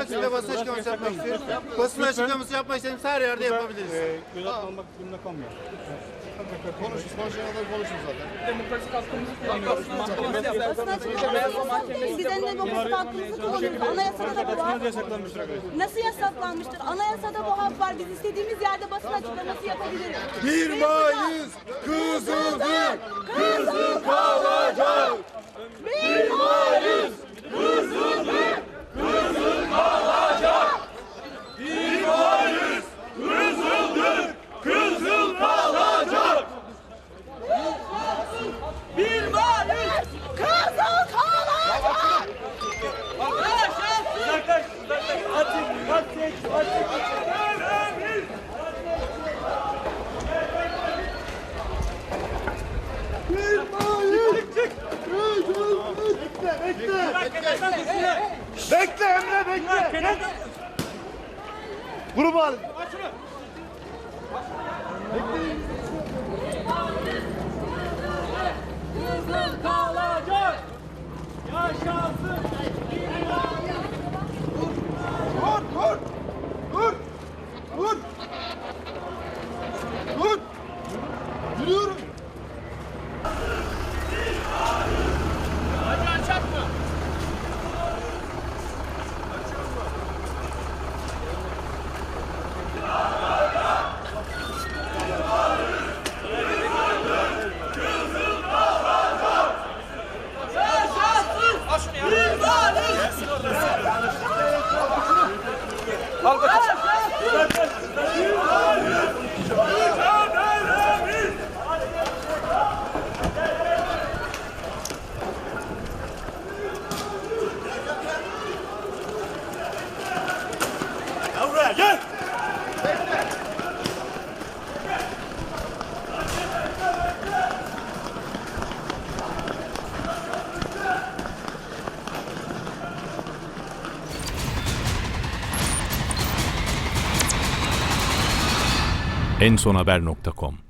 lütfen. açıklaması yapmak istediğimiz her yerde yapabiliriz. E, gözaltına almak durumunda kalmıyor. Konuşun, konuşan adam konuşun zaten. Demokratik hakkımızı kullanıyoruz. Mahkemesi. Basın açıklaması hakkımızı kullanıyoruz. Anayasada da bu. Basınız yasaklanmıştır arkadaşlar. Nasıl yasaklanmıştır? Anayasada bu hak var. Biz istediğimiz yerde basın açıklaması yapabiliriz. Bir Mayıs kızıldır, Bekle Emre bekle. Grubu al. Kızıl kalacak! Yaşasın! Dur dur. Dur. Dur. Dur. Yürüyorum. ensonhaber.com